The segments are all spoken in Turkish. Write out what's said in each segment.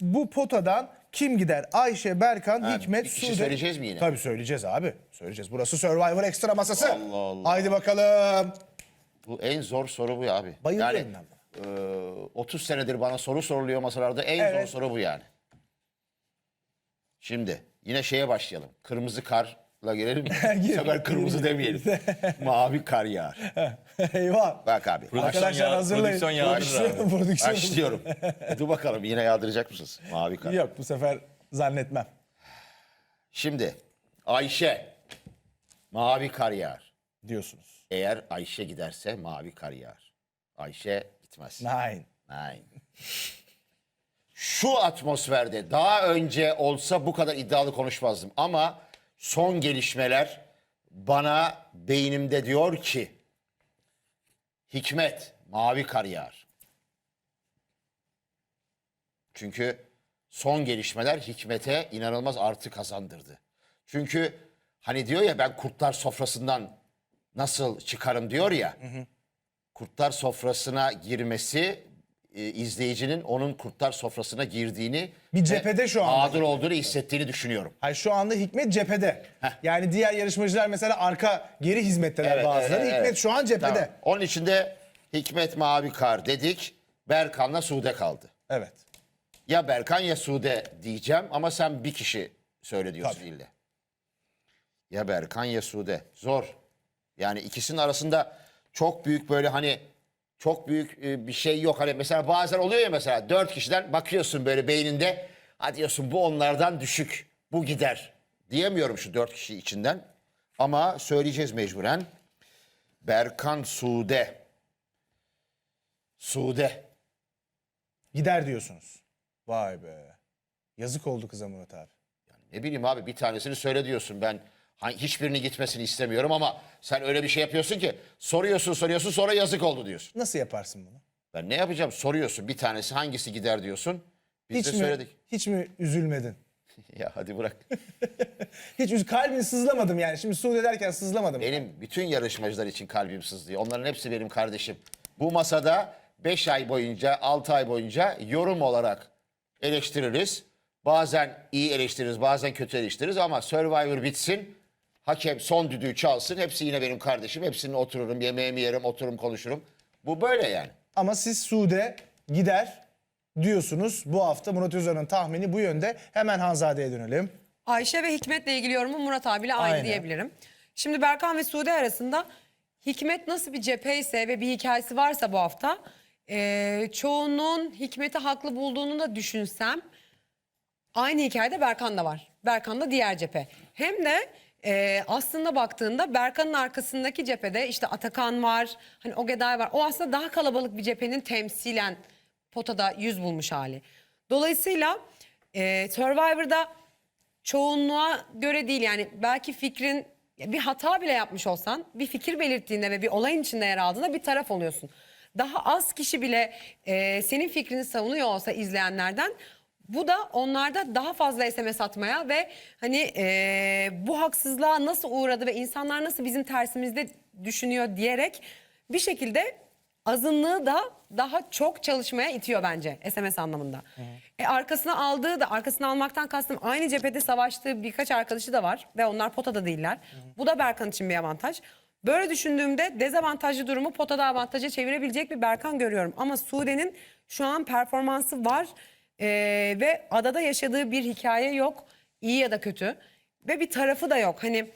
Bu potadan kim gider? Ayşe, Berkan, Ha, Hikmet, bir kişi Sude. söyleyeceğiz mi yine? Tabii söyleyeceğiz abi. Söyleyeceğiz. Burası Survivor Extra masası. Allah Allah. Haydi bakalım. Bu en zor soru bu ya abi. Bayılıyorum yani, ben e, 30 senedir bana soru soruluyor masalarda en Evet. zor soru bu yani. Şimdi yine şeye başlayalım. Kırmızı karla gelelim mi? Bu Gir. sefer kırmızı demeyelim. Mavi kar yağar. Eyvah. Bak abi. Arkadaşlar hazırlayın. prodüksiyon yağdırır abi. Prodüksiyon. başlıyorum. Dur bakalım yine yağdıracak mısınız? Mavi kar. Yok bu sefer zannetmem. Şimdi Ayşe mavi kar yağar. Diyorsunuz. Eğer Ayşe giderse mavi kar yağar. Ayşe gitmez. Nine. Nein. Şu atmosferde daha önce olsa bu kadar iddialı konuşmazdım. Ama son gelişmeler bana beynimde diyor ki Hikmet mavi kar yağar. Çünkü son gelişmeler Hikmet'e inanılmaz artı kazandırdı. Çünkü hani diyor ya ben kurtlar sofrasından nasıl çıkarım diyor ya. Kurtlar sofrasına girmesi e, izleyicinin onun kurtlar sofrasına girdiğini Bir ve cephede şu anda. mağdur olduğunu hissettiğini düşünüyorum. Hayır şu anda Hikmet cephede. Yani diğer yarışmacılar mesela arka geri hizmetteler Evet, bazıları. evet, Hikmet evet. şu an cephede. Tamam. Onun içinde Hikmet Mavi Kar dedik. Berkan'la Sude kaldı. Evet. Ya Berkan ya Sude diyeceğim ama sen bir kişi söyle diyorsun Tabii. ille. Ya Berkan ya Sude. Zor. Yani ikisinin arasında çok büyük böyle hani çok büyük e, bir şey yok. Hani mesela bazen oluyor ya mesela dört kişiden bakıyorsun böyle beyninde. Ha diyorsun bu onlardan düşük. Bu gider. Diyemiyorum şu dört kişi içinden. Ama söyleyeceğiz mecburen. Berkan Sude. Sude. Gider diyorsunuz. Vay be. Yazık oldu kıza Murat abi. Ne bileyim abi bir tanesini söyle diyorsun. Ben hiçbirini gitmesini istemiyorum ama sen öyle bir şey yapıyorsun ki soruyorsun soruyorsun sonra yazık oldu diyorsun. Nasıl yaparsın bunu? Ben ne yapacağım soruyorsun bir tanesi hangisi gider diyorsun. Biz Hiç de mi, söyledik. hiç mi üzülmedin? ya hadi bırak. Hiç üz kalbin sızlamadım yani. Şimdi Suud ederken sızlamadım. benim bütün yarışmacılar için kalbim sızlıyor. Onların hepsi benim kardeşim. Bu masada 5 ay boyunca 6 ay boyunca yorum olarak eleştiririz. Bazen iyi eleştiririz bazen kötü eleştiririz ama Survivor bitsin. Hakem son düdüğü çalsın. Hepsi yine benim kardeşim. Hepsinin otururum, yemeğimi yerim, otururum konuşurum. Bu böyle yani. Ama siz Sude gider diyorsunuz. Bu hafta Murat Özer'in tahmini bu yönde. Hemen Hanzade'ye dönelim. Ayşe ve Hikmet'le ilgili yorumum Murat abiyle aynı Aynen. diyebilirim. Şimdi Berkan ve Sude arasında Hikmet nasıl bir cepheyse ve bir hikayesi varsa bu hafta eee çoğunun Hikmet'i haklı bulduğunu da düşünsem aynı hikayede Berkan da var. Berkan da diğer cephe. Hem de eee, aslında baktığında Berkan'ın arkasındaki cephede işte Atakan var, hani Ogeday var. O aslında daha kalabalık bir cephenin temsilen potada yüz bulmuş hali. Dolayısıyla eee Survivor'da çoğunluğa göre değil yani belki fikrin bir hata bile yapmış olsan bir fikir belirttiğinde ve bir olayın içinde yer aldığında bir taraf oluyorsun. Daha az kişi bile e, senin fikrini savunuyor olsa izleyenlerden bu da onlarda daha fazla SMS atmaya ve hani e, bu haksızlığa nasıl uğradı ve insanlar nasıl bizim tersimizde düşünüyor diyerek bir şekilde azınlığı da daha çok çalışmaya itiyor bence SMS anlamında. E, arkasına aldığı da arkasına almaktan kastım aynı cephede savaştığı birkaç arkadaşı da var ve onlar potada değiller. Bu da Berkan için bir avantaj. Böyle düşündüğümde dezavantajlı durumu potada avantaja çevirebilecek bir Berkan görüyorum. Ama Sude'nin şu an performansı var e, ve adada yaşadığı bir hikaye yok. iyi ya da kötü. Ve bir tarafı da yok. Hani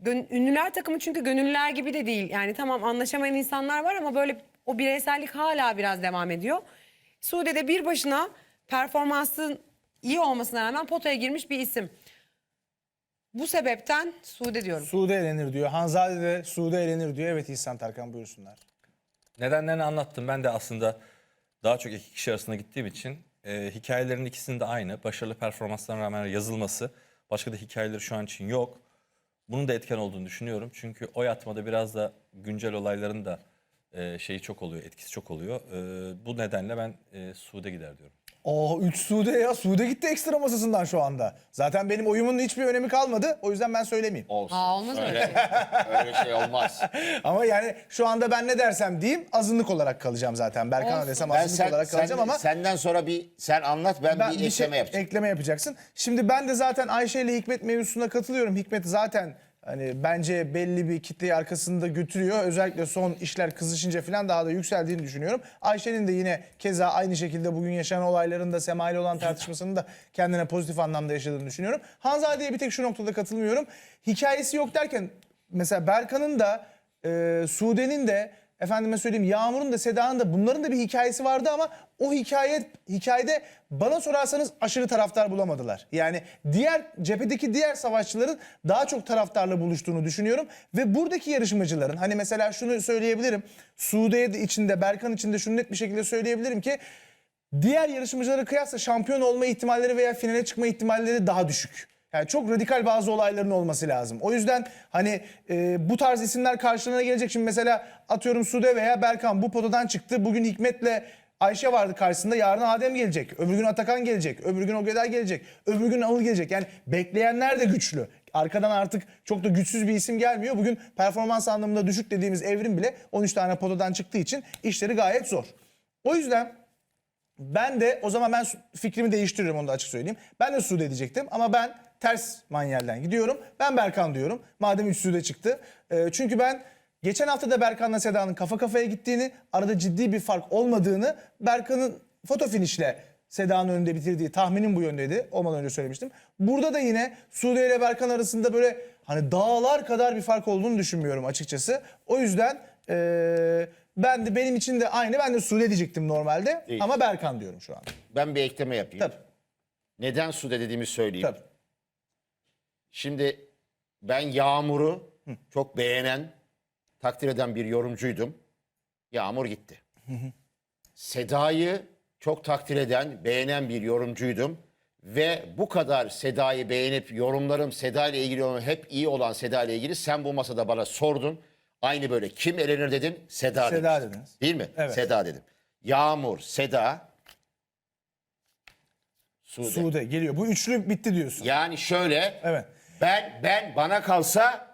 Gön- ünlüler takımı çünkü gönüllüler gibi de değil. Yani tamam anlaşamayan insanlar var ama böyle o bireysellik hala biraz devam ediyor. Sude'de bir başına performansın iyi olmasına rağmen potaya girmiş bir isim. Bu sebepten Sude diyorum. Sude elenir diyor. Hanzade de Sude elenir diyor. Evet İhsan Tarkan buyursunlar. Nedenlerini anlattım. Ben de aslında daha çok iki kişi arasında gittiğim için e, hikayelerin ikisinin de aynı. Başarılı performanslarına rağmen yazılması. Başka da hikayeleri şu an için yok. Bunun da etken olduğunu düşünüyorum. Çünkü oy atmada biraz da güncel olayların da e, şeyi çok oluyor, etkisi çok oluyor. E, bu nedenle ben e, Sude gider diyorum. Oo 3 Sude ya. Sude gitti ekstra masasından şu anda. Zaten benim oyumun hiçbir önemi kalmadı. O yüzden ben söylemeyeyim. Olsun. Aa, olmaz öyle öyle, öyle şey olmaz. Ama yani şu anda ben ne dersem diyeyim azınlık olarak kalacağım zaten. Berkan'a desem Ben azınlık sen, olarak kalacağım sen- ama senden sonra bir sen anlat ben, ben bir bir şey ekleme yapacağım. ekleme yapacaksın. Şimdi ben de zaten Ayşe ile Hikmet mevzusuna katılıyorum. Hikmet zaten hani bence belli bir kitleyi arkasında götürüyor. Özellikle son işler kızışınca falan daha da yükseldiğini düşünüyorum. Ayşe'nin de yine keza aynı şekilde bugün yaşanan olayların da Sema ile olan tartışmasını da kendine pozitif anlamda yaşadığını düşünüyorum. Hanzade'ye bir tek şu noktada katılmıyorum. Hikayesi yok derken mesela Berkan'ın da e, Sude'nin de efendime söyleyeyim Yağmur'un da Seda'nın da bunların da bir hikayesi vardı ama o hikaye hikayede bana sorarsanız aşırı taraftar bulamadılar. Yani diğer cephedeki diğer savaşçıların daha çok taraftarla buluştuğunu düşünüyorum ve buradaki yarışmacıların hani mesela şunu söyleyebilirim. Sude içinde Berkan içinde şunu net bir şekilde söyleyebilirim ki diğer yarışmacılara kıyasla şampiyon olma ihtimalleri veya finale çıkma ihtimalleri daha düşük. Yani çok radikal bazı olayların olması lazım. O yüzden hani e, bu tarz isimler karşılarına gelecek. Şimdi mesela atıyorum Sude veya Berkan bu potadan çıktı. Bugün Hikmet'le Ayşe vardı karşısında. Yarın Adem gelecek. Öbür gün Atakan gelecek. Öbür gün Ogedel gelecek. Öbür gün Anıl gelecek. Yani bekleyenler de güçlü. Arkadan artık çok da güçsüz bir isim gelmiyor. Bugün performans anlamında düşük dediğimiz Evrim bile 13 tane potadan çıktığı için işleri gayet zor. O yüzden ben de o zaman ben fikrimi değiştiriyorum onu da açık söyleyeyim. Ben de Sude diyecektim ama ben ters manyelden gidiyorum. Ben Berkan diyorum. Madem 3 Sude çıktı. Ee, çünkü ben geçen hafta da Berkan'la Seda'nın kafa kafaya gittiğini, arada ciddi bir fark olmadığını, Berkan'ın foto finişle Seda'nın önünde bitirdiği tahminim bu yöndeydi. Olmadan önce söylemiştim. Burada da yine Sude ile Berkan arasında böyle hani dağlar kadar bir fark olduğunu düşünmüyorum açıkçası. O yüzden ee, ben de benim için de aynı. Ben de Sude diyecektim normalde. Değil. Ama Berkan diyorum şu an. Ben bir ekleme yapayım. Tabii. Neden Sude dediğimi söyleyeyim. Tabii. Şimdi ben Yağmur'u çok beğenen, takdir eden bir yorumcuydum. Yağmur gitti. Seda'yı çok takdir eden, beğenen bir yorumcuydum. Ve bu kadar Seda'yı beğenip yorumlarım Seda ile ilgili olan hep iyi olan Seda ile ilgili sen bu masada bana sordun. Aynı böyle kim elenir dedin? Seda, Seda demiştin. dediniz. Değil mi? Evet. Seda dedim. Yağmur, Seda, Sude. Sude geliyor. Bu üçlü bitti diyorsun. Yani şöyle Evet. Ben ben bana kalsa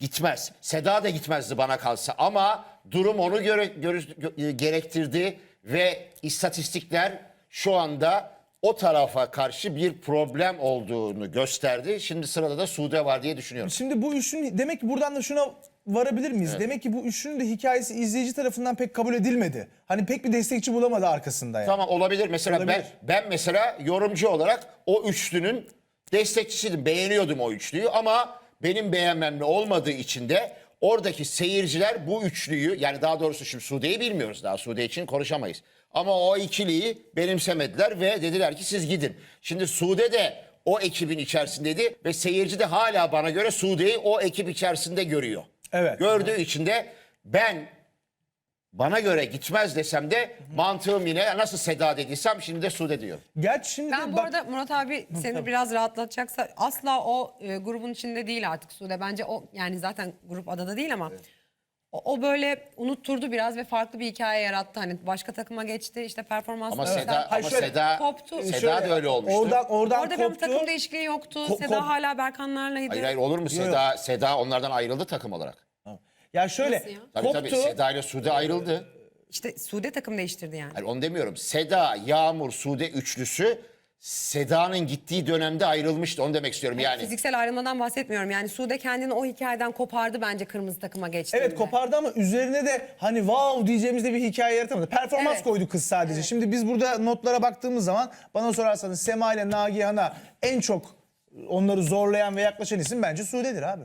gitmez. Seda da gitmezdi bana kalsa ama durum onu göre, göre- gö- gerektirdi ve istatistikler şu anda o tarafa karşı bir problem olduğunu gösterdi. Şimdi sırada da Sude var diye düşünüyorum. Şimdi bu üçlünün demek ki buradan da şuna varabilir miyiz? Demek ki bu üçlünün de hikayesi izleyici tarafından pek kabul edilmedi. Hani pek bir destekçi bulamadı arkasında yani. Tamam olabilir. Mesela Olabilir. ben ben mesela yorumcu olarak o üçlünün destekçisiydim. Beğeniyordum o üçlüyü ama benim beğenmemle olmadığı için de oradaki seyirciler bu üçlüyü yani daha doğrusu şimdi Sude'yi bilmiyoruz daha Sude için konuşamayız. Ama o ikiliyi benimsemediler ve dediler ki siz gidin. Şimdi Sude de o ekibin içerisindeydi ve seyirci de hala bana göre Sude'yi o ekip içerisinde görüyor. Evet. Gördüğü için de ben bana göre gitmez desem de mantığım yine nasıl Seda dediysem şimdi de Sude diyorum. Gerçi şimdi Ben bu bak- arada Murat abi seni biraz rahatlatacaksa asla o e, grubun içinde değil artık Sude. Bence o yani zaten grup adada değil ama o, o böyle unutturdu biraz ve farklı bir hikaye yarattı. Hani başka takıma geçti işte performans Ama. Seda Hayır, ama şöyle, Seda koptu. Seda da öyle olmuştu. Oradan, oradan Orada benim koptu. takım değişikliği yoktu. Ko- Seda kop- hala Berkanlarlaydı. Hayır hayır olur mu Seda Seda onlardan ayrıldı takım olarak. Ya şöyle Nasıl ya? Tabii koptu. tabii Seda ile Sude ayrıldı. İşte Sude takım değiştirdi yani. Hayır onu demiyorum. Seda, Yağmur, Sude üçlüsü Seda'nın gittiği dönemde ayrılmıştı. Onu demek istiyorum yani. Fiziksel ayrılmadan bahsetmiyorum. Yani Sude kendini o hikayeden kopardı bence kırmızı takıma geçtiğinde. Evet kopardı ama üzerine de hani wow diyeceğimizde bir hikaye yaratamadı. Performans Evet. koydu kız sadece. Şimdi biz burada notlara baktığımız zaman bana sorarsanız Sema ile Nagihan'a en çok onları zorlayan ve yaklaşan isim bence Sude'dir abi.